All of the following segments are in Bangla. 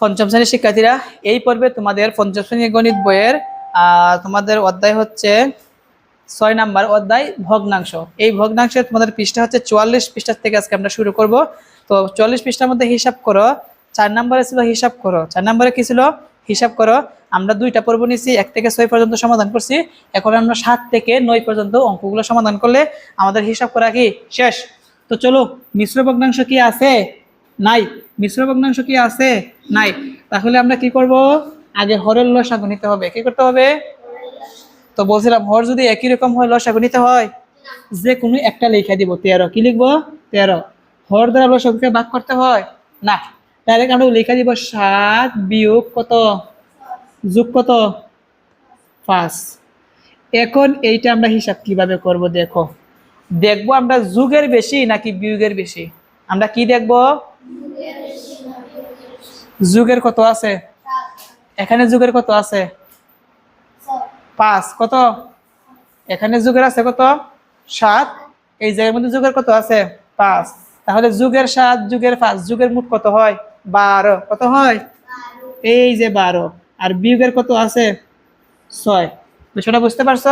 পঞ্চম শ্রেণির শিক্ষার্থীরা, এই পর্বে তোমাদের পঞ্চম শ্রেণির গণিত বইয়ের তোমাদের অধ্যায় হচ্ছে ছয় নাম্বার অধ্যায় ভগ্নাংশ। এই ভগ্নাংশে তোমাদের পৃষ্ঠা হচ্ছে চুয়াল্লিশ পৃষ্ঠা থেকে আজকে আমরা শুরু করব। তো চুয়াল্লিশ পৃষ্ঠার মধ্যে হিসাব করো, চার নম্বরে ছিল হিসাব করো, চার নম্বরে কি ছিল? হিসাব করো, আমরা দুইটা পর্ব নিয়েছি এক থেকে ছয় পর্যন্ত সমাধান করছি, এখন আমরা সাত থেকে নয় পর্যন্ত অঙ্কগুলো সমাধান করলে আমাদের হিসাব করা কি? শেষ। তো চলো, মিশ্র ভগ্নাংশ কি আছে? নাই। মিশ্র ভগ্নাংশ কি আছে? নাই। তাহলে আমরা কি করব? আগে হরের লসাগু নিতে হবে। কি করতে হবে? তো বলছিলাম, হর যদি একই রকম হয় লসাগু নিতে হয়? যে কোনো একটা লেখা দিব, তেরো। কি লিখব? তেরো। হর দ্বারা লসাগুকে ভাগ করতে হয়? না। ডাইরেক্ট আমরা লেখা দিব সাত বিয়োগ কত? যোগ কত? পাঁচ। এখন এইটা আমরা হিসাব কীভাবে করব, দেখো। দেখব আমরা যুগের বেশি নাকি বিয়োগের বেশি? আমরা কি দেখব? যুগের কত আছে? এখানে যুগের কত আছে? পাঁচ। কত? এখানে যুগের আছে কত? সাত। এই জায়গার মধ্যে যুগের কত আছে? পাঁচ। তাহলে যুগের সাত, যুগের পাঁচ, যুগের মোট কত হয়? বারো। কত হয়? এই যে বারো। আর বিয়োগের কত আছে? ছয়। বিষয়টা বুঝতে পারছ?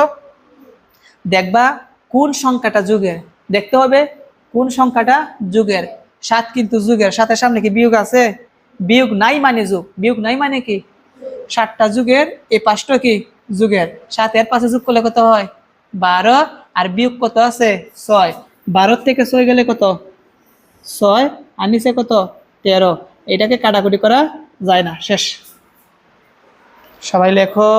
দেখবা কোন সংখ্যাটা যুগের? দেখতে হবে কোন সংখ্যাটা যুগের? সাত কিন্তু যুগের। সাথের সামনে কি বিয়োগ আছে? বিয়োগ নাই মানে যুগ। বিয়োগ নাই মানে কি? সাতটা যুগের এই পাঁচটা কি? যুগের। সাতের পাশে যুগ করলে কত হয়? বারো। আর বিয়োগ কত আছে? ছয়। বারো থেকে ছয় গেলে কত? ছয়। আর নিচে কত? তেরো। এটাকে কাটাকুটি করা যায় না। শেষ। সবাই লেখো।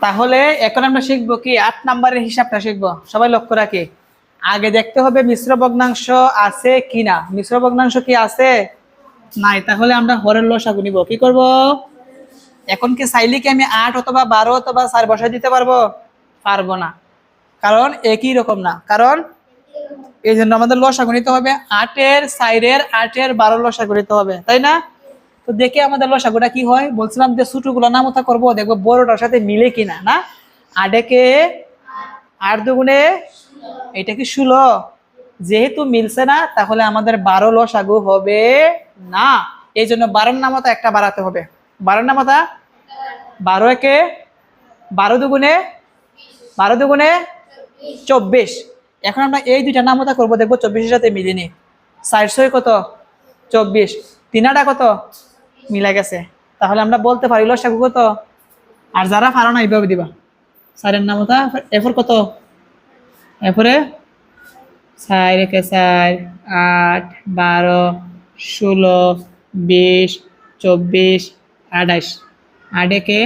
তাহলে এখন আমরা শিখব কি? আট নাম্বারের হিসাবটা শিখব। সবাই লক্ষ্য রাখি। আগে দেখতে হবে মিশ্র ভগ্নাংশ আছে কিনা। মিশ্র ভগ্নাংশ কি আছে? নাই, তাহলে আমরা হরের লসাগু নিব। কি করব? এখন কি চাইলে কি আমি আট অথবা বারো অথবা চার বসায় দিতে পারব? পারব না। কারণ একই রকম না? কারণ এই জন্য আমাদের লসাগু নিতে হবে আটের সাইডের আটের বারো লসাগু নিতে হবে, তাই না? তো দেখে আমাদের লসাগুটা কি হয়। বলছিলাম যে ছোটগুলো নামতা করব, দেখব বড়টার সাথে মিলে কিনা, না? আডেকে আট দুগুণে এটা কি ষোলো যেহেতু মিলছে না, তাহলে আমাদের বারো লসাগু হবে না। এই জন্য বারোর নামতা একটা বাড়াতে হবে। বারোর নামতা? বারো একে বারো দুগুণে বারো দুগুণে চব্বিশ। এখন আমরা এই দুইটা নামতা করব, দেখব চব্বিশের সাথে মিলিনি। চারশোয় কত? চব্বিশ। তিনাটা কত? মিলা গেছে। তাহলে আমরা বলতে পারি লসাগু কত? আর যারা পারো না, এইভাবে দিবা। চারের নামতা এরপর কত? এরপরে চার একে চার, আট, বারো, ষোলো, বিশ, চব্বিশ আঠাইশ আট একে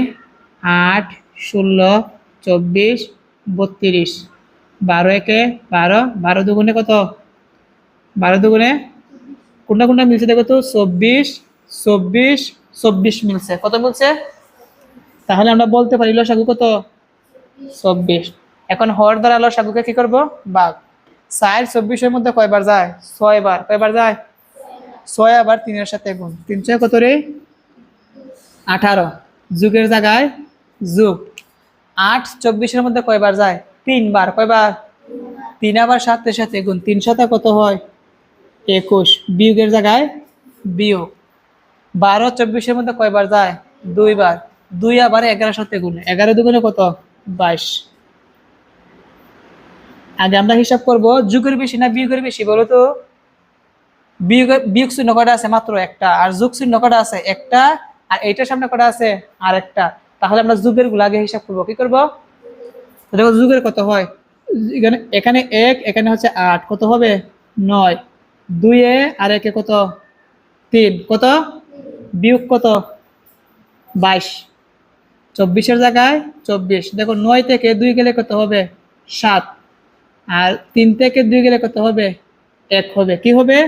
আট, ষোলো, চব্বিশ, বত্রিশ। বারো একে বারো বারো দুগুণে কত? বারো দুগুণে কোনটা কোনটা মিলছে দেখো তো? চব্বিশ চব্বিশ চব্বিশ মিলছে। কত মিলছে? তাহলে আমরা বলতে পারি লসাগু কত? চব্বিশ। এখন হর দ্বারা লসাগুকে কি করব? বাঘ। চার চব্বিশের মধ্যে কয়বার যায়? ছয় বার কয়বার যায়? ছয় আবার তিনের সাথে গুণ। তিন ছয় কত রে? আঠারো। যুগের জায়গায় যুগ। আট চব্বিশের মধ্যে কয়বার যায়? তিনবার। কয়বার? তিন আবার সাতের সাথে গুণ। তিন সাথে কত হয়? একুশ। বিয়োগের জায়গায় বিয়োগ। বারো চব্বিশের মধ্যে কয়বার যায়? দুইবার। দুই আবার এগারোর সাথে গুণ। এগারো দুগুণে কত? বাইশ। আগে আমরা হিসাব করব, যুগের বেশি না বিয়োগের বেশি বলো তো? বিয়োগ চিহ্ন কটা আছে? মাত্র একটা। আর যুগ চিহ্ন কটা আছে? একটা। আর এইটার সামনে কটা আছে? আর একটা। তাহলে আমরা যুগেরগুলো আগে হিসাব করব। কি করব? দেখো যুগের কত হয়? এখানে এখানে এক, এখানে হচ্ছে আট। কত হবে? নয়। দুইয়ে আর একে কত? তিন। কত? বিয়োগ কত? বাইশ। চব্বিশের জায়গায় চব্বিশ। দেখো নয় থেকে দুই গেলে কত হবে? সাত। আর তিন থেকে দুই গেলে কত হবে? এক হবে। কি হবে?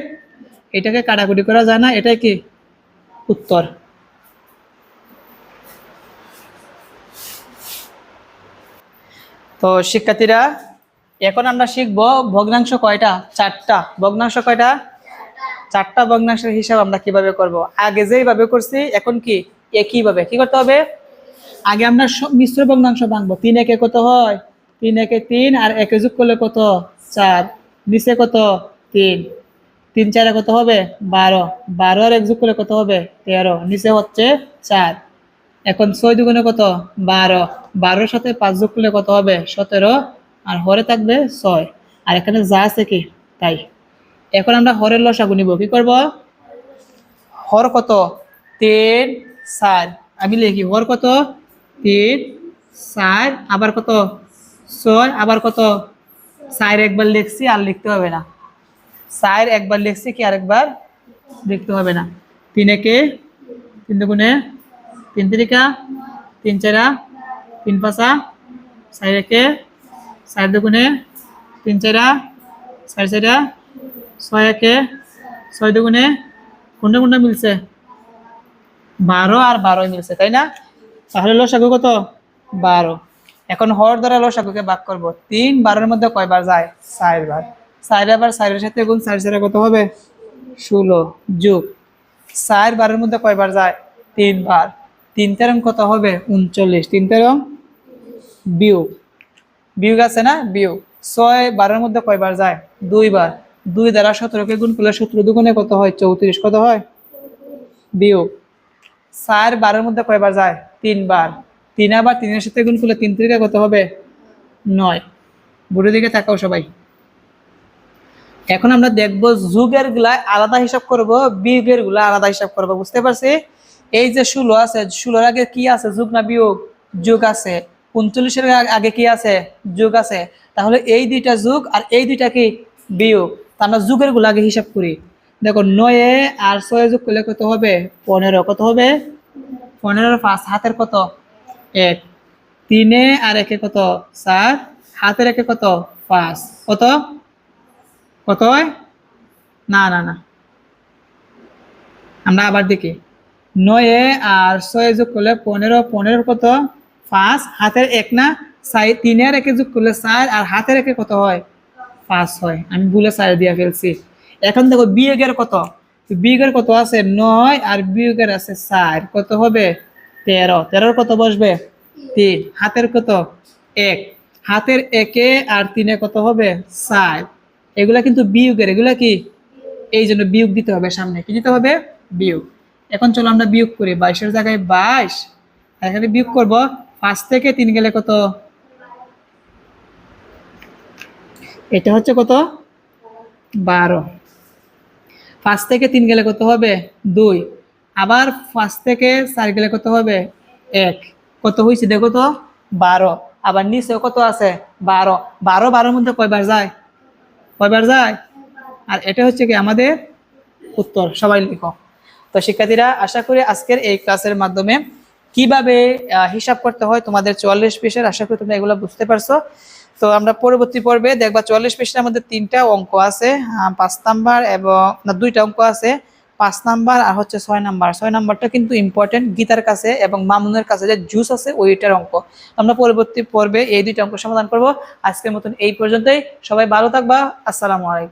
এটাকে কাটাকুটি করা যায় না। এটাই কি? উত্তর। তো শিক্ষার্থীরা, এখন আমরা শিখব ভগ্নাংশ কয়টা? চারটা। ভগ্নাংশ কয়টা? চারটা ভগ্নাংশের হিসাব আমরা কীভাবে করব? আগে যেইভাবে করছি, এখন কি? একইভাবে। কি করতে হবে? আগে আমরা মিশ্র ভগ্নাংশ ভাঙবো। তিন একে কত হয়? তিন একে তিন আর একে যোগ করলে কত? চার। নিচে কত? তিন। তিন চারে কত হবে? বারো। বারো আর এক যোগ করলে কত হবে? তেরো। নিচে হচ্ছে চার। এখন ছয় দুগুণে কত? বারো। বারোর সাথে পাঁচ যোগ করলে কত হবে? সতেরো। আর হরে থাকবে ছয়। আর এখানে যা আছে কি? তাই। এখন আমরা হরের লসাগু নিব। কি করব? হর কত? তিন, চার। আমি লিখি হর কত? তিন, চার। আবার কত? ছয় আবার কত? সাইর একবার লিখছি আর লিখতে হবে না। সাইর একবার লিখছি কি আরেকবার লিখতে হবে না। তিন একে, তিন দুগুণে, তিন তিরিকা, তিন চারা, তিন পাঁচা, চার একে, চার দুগুণে, তিন চারা, চার চারা, ছয় একে, ছয় দুগুণে কোনটা কোনটা মিলছে। বারো আর বারোই মিলছে, তাই না? তাহলে লসাগু কত? বারো। এখন হর দ্বারা লসাগুকে ভাগ করব। তিন বারোর মধ্যে কয়বার যায়? চার বার চার বার চারের সাথে গুণ, চার চারে কত হবে? ষোলো। যুগ। চার বারের মধ্যে কয়বার যায়? তিনবার। তিন তেরম কত হবে? উনচল্লিশ। তিন তেরম বিয়োগ। বিয়োগ আছে না? বিয়োগ। ছয় বারের মধ্যে কয়বার যায়? দুইবার। দুই দ্বারা সতেরোকে গুণ করলে সতেরো দুগুণে কত হয়? চৌত্রিশ। কত হয়? বিয়োগ। চার বারের মধ্যে কয়বার যায়? তিনবার। তিন আবার তিনের সাথে গুণ করলে তিন তিরিকা কত হবে? নয়। বুড়ো দিকে তাকাও সবাই। এখন আমরা দেখব যুগেরগুলা আলাদা হিসাব করব, বিয়োগেরগুলা আলাদা হিসাব করব, বুঝতে পারছি? এই যে ষোলো আছে, ষোলোর আগে কি আছে? যুগ না বিয়োগ? যুগ আছে। উনচল্লিশের আগে কি আছে? যুগ আছে। তাহলে এই দুইটা যুগ আর এই দুইটা কি? বিয়োগ। তা আমরা যুগেরগুলা আগে হিসাব করি। দেখো, নয়ে আর ছয় যুগ করলে কত হবে? পনেরো। কত হবে? পনেরোর পাঁচ। হাতের কত? এক। তিনে আর একে কত? চার। হাতের একে কত? পাঁচ। কত? কত না না না। আমরা আবার দেখি। নয়ে আর ছয় যোগ করলে পনেরো। পনেরো কত? পাঁচ। হাতের এক না? চাই তিনের একে যোগ করলে চার। আর হাতের একে কত হয়? পাঁচ হয়। আমি ভুলে চার দিয়ে ফেলছি। এখন দেখো বিয়োগের কত? বিয়োগের কত আছে? নয়। আর বিয়োগের আছে চার। কত হবে? তেরো। তেরোর কত বসবে? তিন। হাতের কত? এক। হাতের একে আর তিনে কত হবে? চার। এগুলা কিন্তু বিয়োগের। এগুলা কি? এই জন্য বিয়োগ দিতে হবে সামনে। কি দিতে হবে? বিয়োগ। এখন চলো আমরা বিয়োগ করি। বাইশের জায়গায় বাইশ। এখানে বিয়োগ করব। পাঁচ থেকে তিন গেলে কত? এটা হচ্ছে কত? বারো। পাঁচ থেকে তিন গেলে কত হবে? দুই। আবার ফার্স্ট থেকে চার গেলে কত হবে? এক। কত হয়েছে দেখো তো, বারো। আবার নিচেও কত আছে? বারো। বারো, বারোর মধ্যে কয়বার যায়? কয়বার যায়? আর এটা হচ্ছে কি আমাদের উত্তর, সবাই লিখো। তো শিক্ষার্থীরা, আশা করি আজকের এই ক্লাসের মাধ্যমে কীভাবে হিসাব করতে হয় তোমাদের চুয়াল্লিশ পৃষ্ঠার আশা করি তোমরা এগুলো বুঝতে পারছ। তো আমরা পরবর্তী পর্বে দেখবা চুয়াল্লিশ পৃষ্ঠার মধ্যে তিনটা অঙ্ক আছে পাঁচ নাম্বার এবং, না, দুইটা অঙ্ক আছে। পাঁচ নাম্বার আর হচ্ছে ছয় নাম্বার। ছয় নাম্বারটা কিন্তু ইম্পর্টেন্ট গীতার কাছে এবং মামুনের কাছে যে জুস আছে ওইটার অঙ্ক। আমরা পরবর্তী পর্বে এই দুইটা অঙ্ক সমাধান করব। আজকের মতন এই পর্যন্তই। সবাই ভালো থাকবা। আসসালামু আলাইকুম।